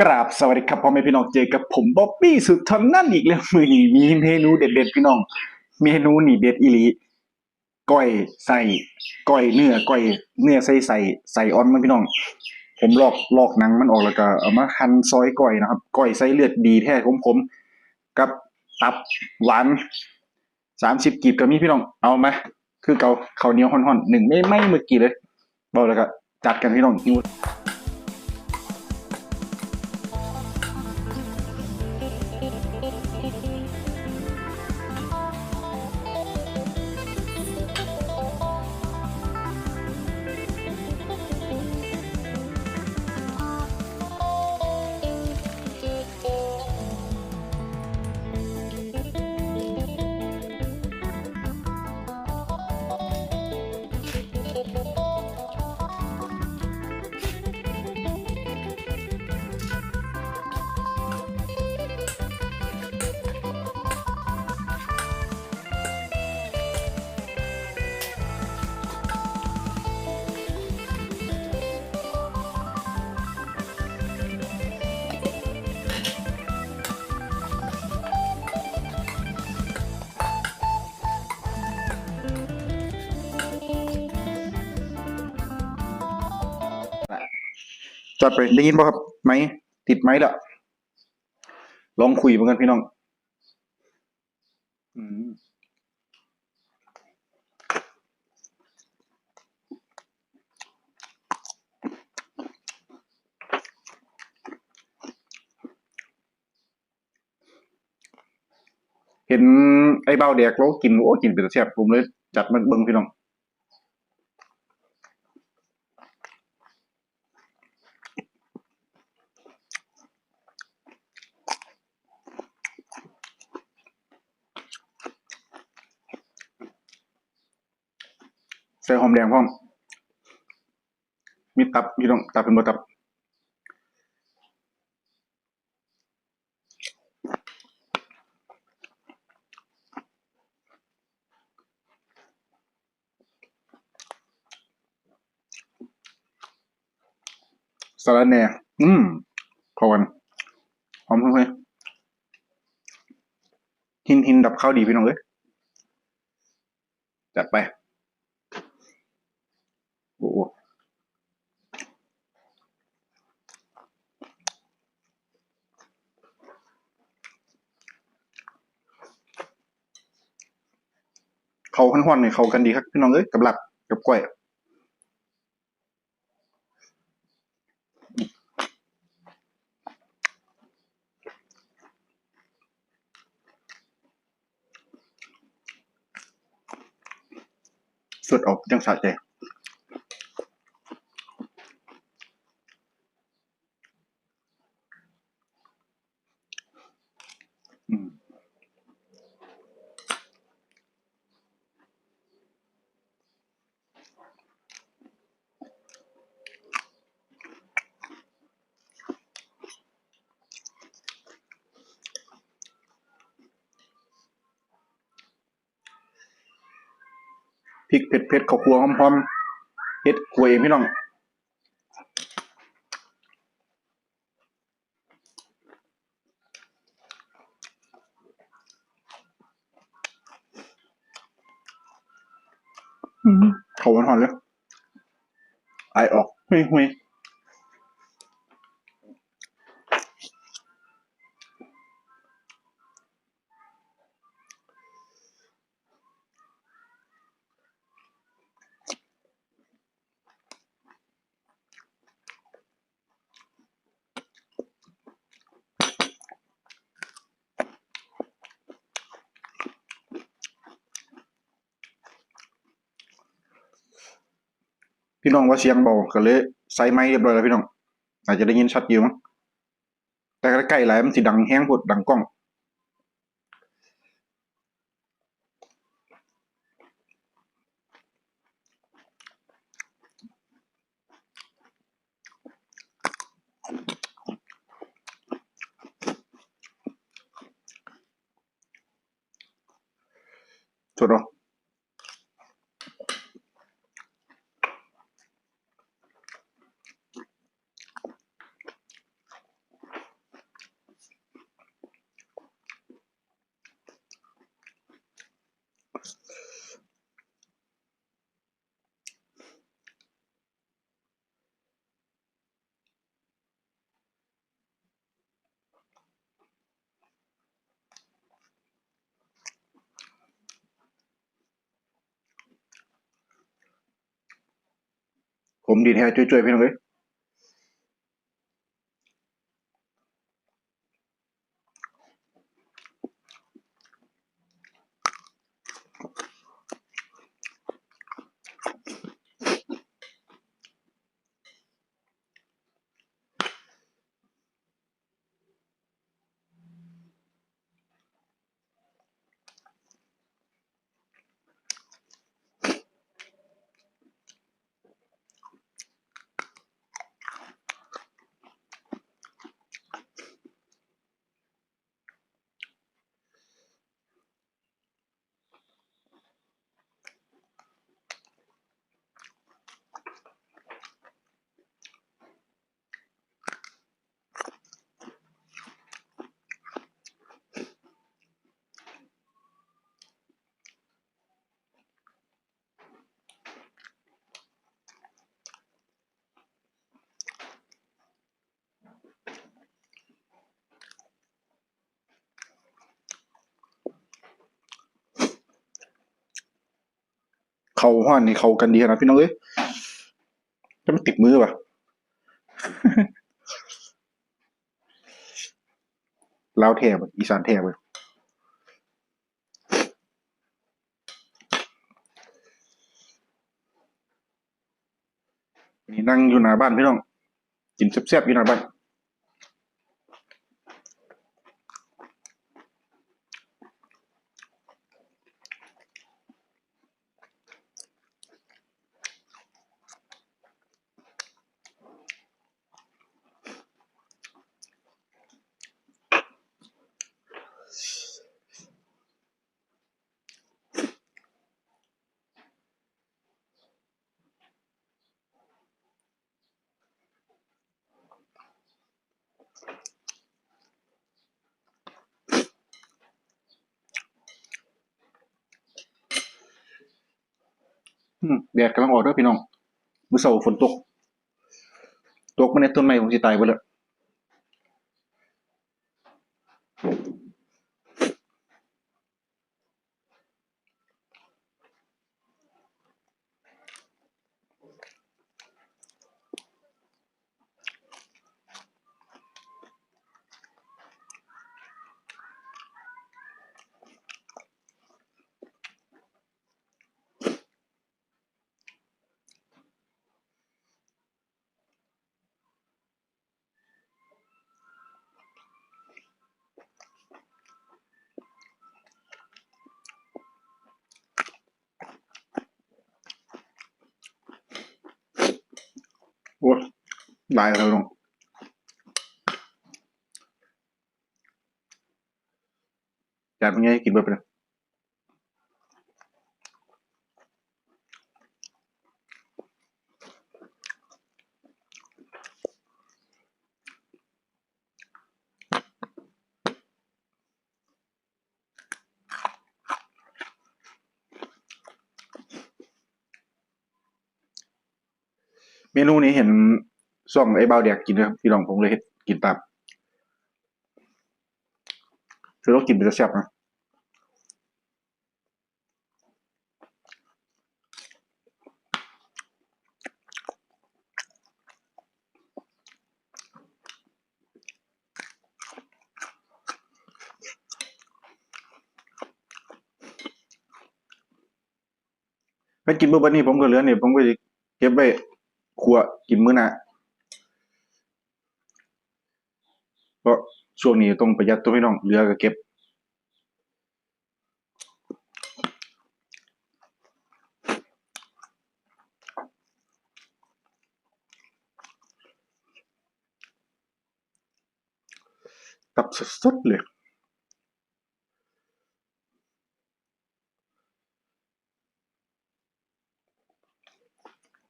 กราบสวัสดีครับพ่อแม่พี่น้องเจอกับผมบ๊อบบี้สุดทนนั่นอีกแล้วมือนี้มีเมนูเด็ดๆพี่น้อง เมนูนี่เด็ดอีหลีก้อยใส่ก้อยเนื้อก้อยเนื้อใส่ใส่ใส่ออนมันพี่น้อง ผมลอกลอกหนังมันออกแล้วก็เอามาหั่นซอยก้อยนะครับก้อยใส่เลือดดีแท้ผมผมๆกับตับหวานสามสิบกีบก็มีพี่น้องเอามาคือเกาข้าวเหนียวห่อนๆหนึ่งไม่ไม่เมื่อกี้เลยบอกแล้วก็จัดกันพี่น้องหิว จอดไปได้ยินป่ะครับไหมติดไหมล่ะ ลองคุยเหมือนกันพี่น้อง อืมเห็นไอ้เบ้าแดกแล้วกินโอ้กินเป็นตแซ่บผมเลย จัดมันเบิ่งพี่น้อง ใส่หอมแดงพร้อม มีตับพี่น้องตับเป็นบ่ตับสาระแหน่อืมเข้ากันหอมเฮ้ยหินหินดับข้าวดีพี่น้องเอ้ยจัดไป โอ้โห เขาหันหันเนี่ยเขากันดีครับพี่น้องเอ้ยกับหลับกับกล้วยสดออกจังสะใจ พริกเผ็ดเผ็ดข้าวคั่วหอมๆเฮ็ดครัวเองพี่น้องอืมเขาหอนๆเลยไอออกหุยหุย พี่น้องว่าเสียงเบาก็เลยใส่ไม้เรียบร้อยแล้วพี่น้องอาจจะได้ยินชัดอยู่มั้งแต่ใกล้ๆหลายมันสิดังแห้งโพดดังกล้องสุดหรอ ผมดีแท้ช่วยๆพี่น้องเลย เขาห้อนนี่เขากันดีขนาดพี่น้องเอ้ยจะมันติดมือป่ะลาวแทบอีสานแทบเลยนี่นั่งอยู่หน้าบ้านพี่น้องกินแซ่บๆอยู่หน้าบ้าน แดดกำลังออกด้อพี่น้องมือเสาฝนตก ตกมาในต้นไม้ผมสิตายไปแล้วโอ้ยห ลายแล้วพี่น้องจานเป็นไงกินเบิดไปเลยเมนูนี้เห็น ซ่องไอ้บ่าแดกกินนะครับพี่น้องผมเลยเฮ็ดกินตามคือต้องกินเป็นแซ่บนะถ้ากินมื้อบัดนี้ผมก็เหลือเนี่ยผมก็สิเก็บไว้คั่วกินมื้อหน้าเพราะ ช่วงนี้ต้องประหยัดตัวพี่น้องเหลือก็เก็บตับสดๆเลย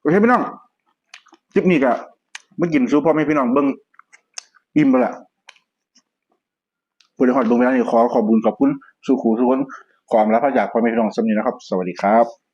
โอเคพี่น้องคลิปนี้ก็มากินซูพ่อแม่พี่น้องเบิ้งอิ่มไปละ ผู้ใดฮอดเบิ้งไปแล้วนี่ขอขอบคุญขอบคุณสุขูทุกคนความรับพระจากพ่อแม่พี่น้องสำนี้นะครับ สวัสดีครับ